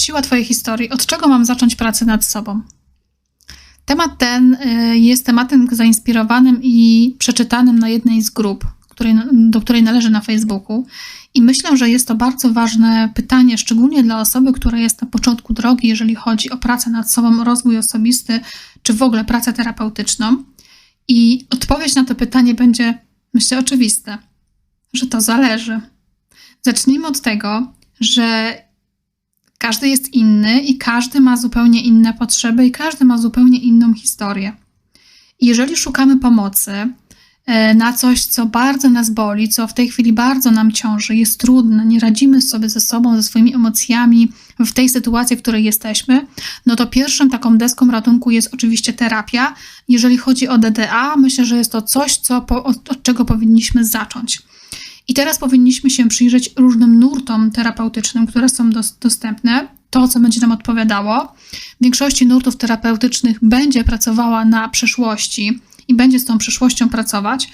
Siła Twojej historii. Od czego mam zacząć pracę nad sobą? Temat ten y, jest tematem zainspirowanym i przeczytanym na jednej z grup, której, do której należy na Facebooku. I myślę, że jest to bardzo ważne pytanie, szczególnie dla osoby, która jest na początku drogi, jeżeli chodzi o pracę nad sobą, rozwój osobisty, czy w ogóle pracę terapeutyczną. I odpowiedź na to pytanie będzie, myślę, oczywiste, że to zależy. Zacznijmy od tego, że każdy jest inny i każdy ma zupełnie inne potrzeby i każdy ma zupełnie inną historię. Jeżeli szukamy pomocy e, na coś, co bardzo nas boli, co w tej chwili bardzo nam ciąży, jest trudne, nie radzimy sobie ze sobą, ze swoimi emocjami w tej sytuacji, w której jesteśmy, no to pierwszym taką deską ratunku jest oczywiście terapia. Jeżeli chodzi o DDA, myślę, że jest to coś, co, od czego powinniśmy zacząć. I teraz powinniśmy się przyjrzeć różnym nurtom terapeutycznym, które są dostępne, to, co będzie nam odpowiadało. W większości nurtów terapeutycznych będzie pracowała na przeszłości i będzie z tą przeszłością pracować.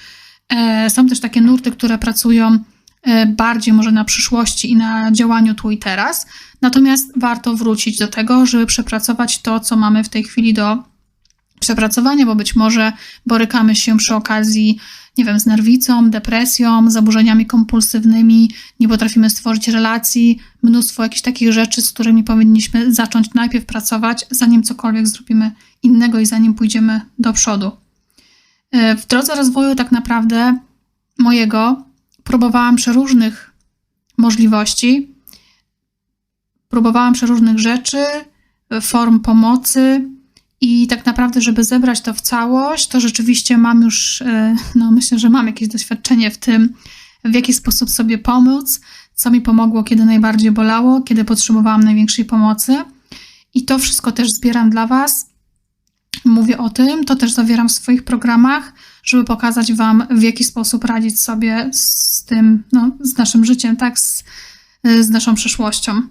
E, są też takie nurty, które pracują e, bardziej może na przyszłości i na działaniu tu i teraz. Natomiast warto wrócić do tego, żeby przepracować to, co mamy w tej chwili do przepracowania, bo być może borykamy się przy okazji nie wiem, z nerwicą, depresją, zaburzeniami kompulsywnymi, nie potrafimy stworzyć relacji, mnóstwo jakichś takich rzeczy, z którymi powinniśmy zacząć najpierw pracować, zanim cokolwiek zrobimy innego i zanim pójdziemy do przodu. E, w drodze rozwoju, tak naprawdę mojego, próbowałam przeróżnych możliwości, próbowałam przeróżnych rzeczy, form pomocy, i tak naprawdę, żeby zebrać to w całość, to rzeczywiście mam już, e, no myślę, że mam jakieś doświadczenie w tym, w jaki sposób sobie pomóc, co mi pomogło, kiedy najbardziej bolało, kiedy potrzebowałam największej pomocy. I to wszystko też zbieram dla Was. Mówię o tym, to też zawieram w swoich programach, żeby pokazać Wam, w jaki sposób radzić sobie z tym, no, z naszym życiem, tak, z, z naszą przeszłością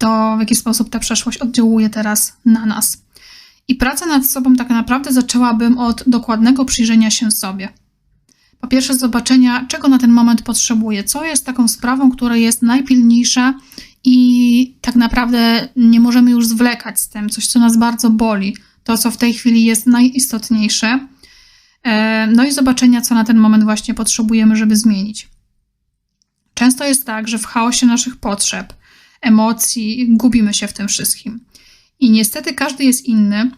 to, w jaki sposób ta przeszłość oddziałuje teraz na nas. I pracę nad sobą tak naprawdę zaczęłabym od dokładnego przyjrzenia się sobie. Po pierwsze, zobaczenia, czego na ten moment potrzebuję, co jest taką sprawą, która jest najpilniejsza i tak naprawdę nie możemy już zwlekać z tym, coś, co nas bardzo boli, to, co w tej chwili jest najistotniejsze. E, no i zobaczenia, co na ten moment właśnie potrzebujemy, żeby zmienić. Często jest tak, że w chaosie naszych potrzeb, emocji, gubimy się w tym wszystkim. I niestety każdy jest inny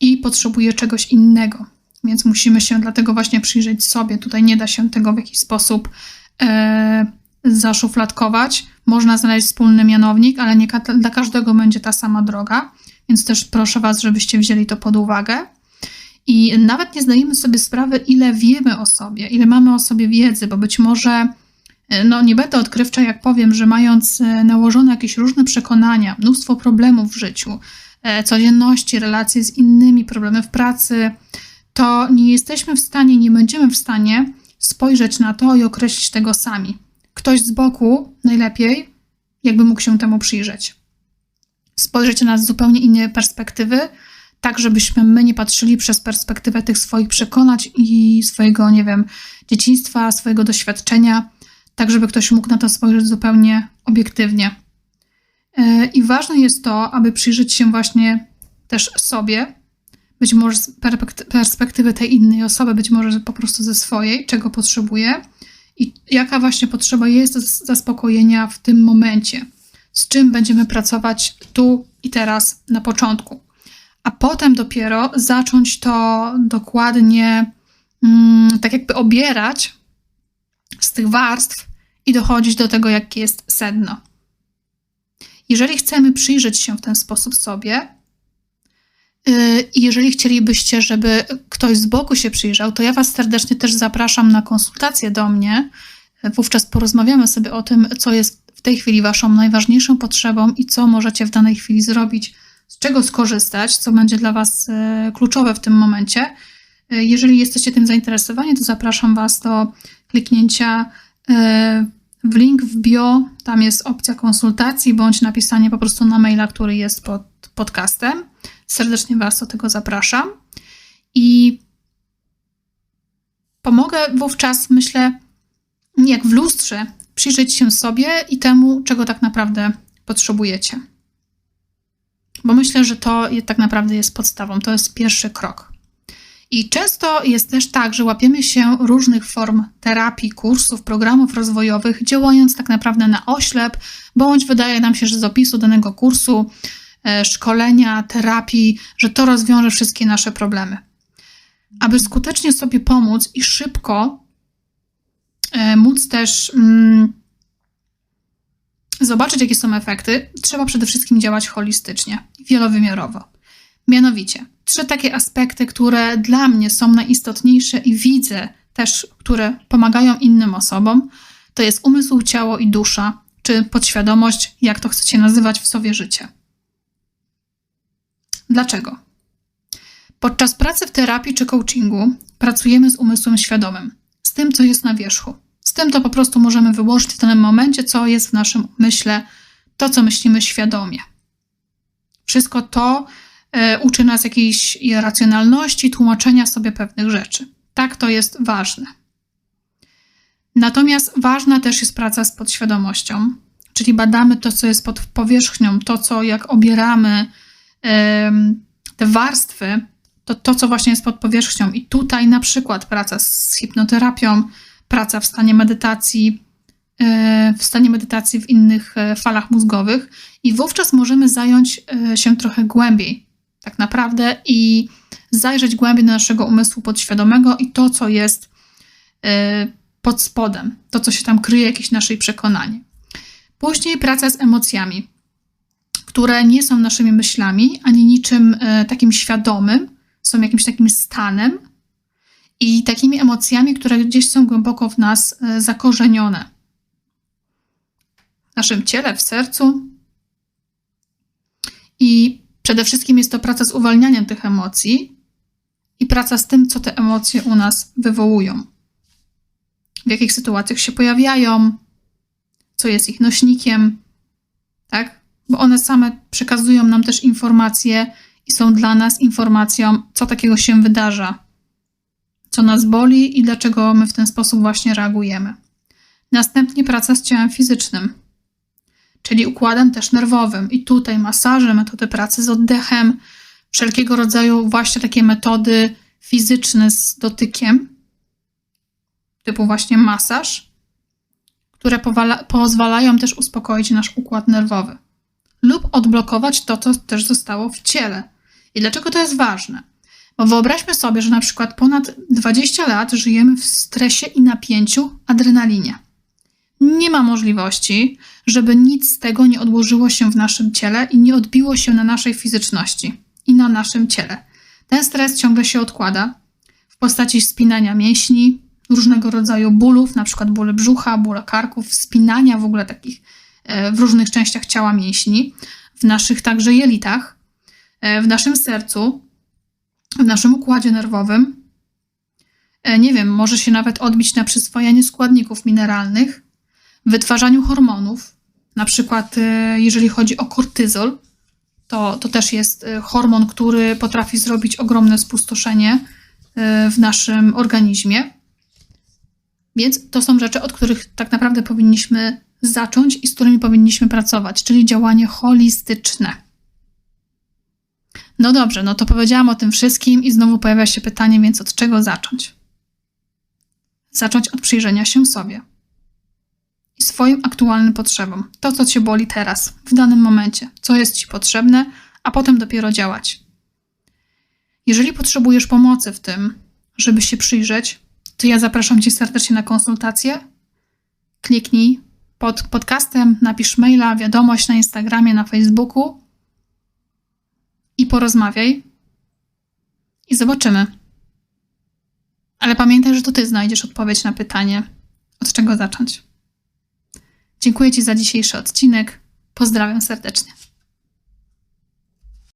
i potrzebuje czegoś innego. Więc musimy się dlatego właśnie przyjrzeć sobie. Tutaj nie da się tego w jakiś sposób e, zaszufladkować. Można znaleźć wspólny mianownik, ale nie dla każdego będzie ta sama droga. Więc też proszę Was, żebyście wzięli to pod uwagę. I nawet nie zdajemy sobie sprawy, ile wiemy o sobie, ile mamy o sobie wiedzy, bo być może no nie będę odkrywcza, jak powiem, że mając e, nałożone jakieś różne przekonania, mnóstwo problemów w życiu, e, codzienności, relacje z innymi, problemy w pracy, to nie jesteśmy w stanie, nie będziemy w stanie spojrzeć na to i określić tego sami. Ktoś z boku najlepiej, jakby mógł się temu przyjrzeć. Spojrzeć na nas z zupełnie innej perspektywy, tak żebyśmy my nie patrzyli przez perspektywę tych swoich przekonań i swojego, nie wiem, dzieciństwa, swojego doświadczenia tak żeby ktoś mógł na to spojrzeć zupełnie obiektywnie. E, I ważne jest to, aby przyjrzeć się właśnie też sobie, być może z perspektywy tej innej osoby, być może po prostu ze swojej, czego potrzebuje i jaka właśnie potrzeba jest zaspokojenia w tym momencie, z czym będziemy pracować tu i teraz na początku. A potem dopiero zacząć to dokładnie, mm, tak jakby obierać tych warstw i dochodzić do tego, jakie jest sedno. Jeżeli chcemy przyjrzeć się w ten sposób sobie, y, i jeżeli chcielibyście, żeby ktoś z boku się przyjrzał, to ja Was serdecznie też zapraszam na konsultację do mnie. Wówczas porozmawiamy sobie o tym, co jest w tej chwili Waszą najważniejszą potrzebą i co możecie w danej chwili zrobić, z czego skorzystać, co będzie dla Was y, kluczowe w tym momencie. Jeżeli jesteście tym zainteresowani, to zapraszam Was do kliknięcia w link w bio tam jest opcja konsultacji bądź napisanie po prostu na maila, który jest pod podcastem. Serdecznie Was do tego zapraszam. I pomogę wówczas, myślę, jak w lustrze, przyjrzeć się sobie i temu, czego tak naprawdę potrzebujecie. Bo myślę, że to tak naprawdę jest podstawą, to jest pierwszy krok. I często jest też tak, że łapiemy się różnych form terapii, kursów, programów rozwojowych, działając tak naprawdę na oślep, bądź wydaje nam się, że z opisu danego kursu, e, szkolenia, terapii, że to rozwiąże wszystkie nasze problemy. Aby skutecznie sobie pomóc i szybko e, móc też mm, zobaczyć, jakie są efekty, trzeba przede wszystkim działać holistycznie, wielowymiarowo. Mianowicie, trzy takie aspekty, które dla mnie są najistotniejsze i widzę też, które pomagają innym osobom, to jest umysł, ciało i dusza, czy podświadomość, jak to chcecie nazywać w sobie życie. Dlaczego? Podczas pracy w terapii czy coachingu pracujemy z umysłem świadomym, z tym, co jest na wierzchu. Z tym to po prostu możemy wyłożyć w danym momencie, co jest w naszym myśle, to, co myślimy świadomie. Wszystko to uczy nas jakiejś racjonalności, tłumaczenia sobie pewnych rzeczy. Tak, to jest ważne. Natomiast ważna też jest praca z podświadomością, czyli badamy to, co jest pod powierzchnią, to, co jak obieramy te warstwy, to to, co właśnie jest pod powierzchnią. I tutaj na przykład praca z hipnoterapią, praca w stanie medytacji, e, w stanie medytacji w innych e, falach mózgowych, i wówczas możemy zająć e, się trochę głębiej, tak naprawdę, i zajrzeć głębiej do naszego umysłu podświadomego i to, co jest pod spodem, to, co się tam kryje, jakieś nasze przekonanie. Później praca z emocjami, które nie są naszymi myślami, ani niczym takim świadomym, są jakimś takim stanem i takimi emocjami, które gdzieś są głęboko w nas e, zakorzenione. W naszym ciele, w sercu. I przede wszystkim jest to praca z uwalnianiem tych emocji i praca z tym, co te emocje u nas wywołują. W jakich sytuacjach się pojawiają, co jest ich nośnikiem, tak? Bo one same przekazują nam też informacje i są dla nas informacją, co takiego się wydarza, co nas boli i dlaczego my w ten sposób właśnie reagujemy. Następnie praca z ciałem fizycznym, czyli układem też nerwowym. I tutaj masaże, metody pracy z oddechem, wszelkiego rodzaju właśnie takie metody fizyczne z dotykiem, typu właśnie masaż, które pozwalają też uspokoić nasz układ nerwowy lub odblokować to, co też zostało w ciele. I dlaczego to jest ważne? Bo wyobraźmy sobie, że na przykład ponad 20 lat żyjemy w stresie i napięciu, adrenalinie. Nie ma możliwości, żeby nic z tego nie odłożyło się w naszym ciele i nie odbiło się na naszej fizyczności i na naszym ciele. Ten stres ciągle się odkłada w postaci spinania mięśni, różnego rodzaju bólów, przykład bóle brzucha, bóle karków, spinania w ogóle takich e, w różnych częściach ciała mięśni, w naszych także jelitach, e, w naszym sercu, w naszym układzie nerwowym. E, nie wiem, może się nawet odbić na przyswojeniu składników mineralnych, wytwarzaniu hormonów, na przykład e, jeżeli chodzi o kortyzol, to, to też jest e, hormon, który potrafi zrobić ogromne spustoszenie w naszym organizmie. Więc to są rzeczy, od których tak naprawdę powinniśmy zacząć i z którymi powinniśmy pracować, czyli działanie holistyczne. No dobrze, no to powiedziałam o tym wszystkim i znowu pojawia się pytanie, więc od czego zacząć? Zacząć od przyjrzenia się sobie swoim aktualnym potrzebom. To, co cię boli teraz, w danym momencie, co jest ci potrzebne, a potem dopiero działać. Jeżeli potrzebujesz pomocy w tym, żeby się przyjrzeć, to ja zapraszam cię serdecznie na konsultację. Kliknij pod podcastem, napisz maila, wiadomość na Instagramie, na Facebooku i porozmawiaj i zobaczymy. Ale pamiętaj, że to ty znajdziesz odpowiedź na pytanie, od czego zacząć. Dziękuję Ci za dzisiejszy odcinek. Pozdrawiam serdecznie.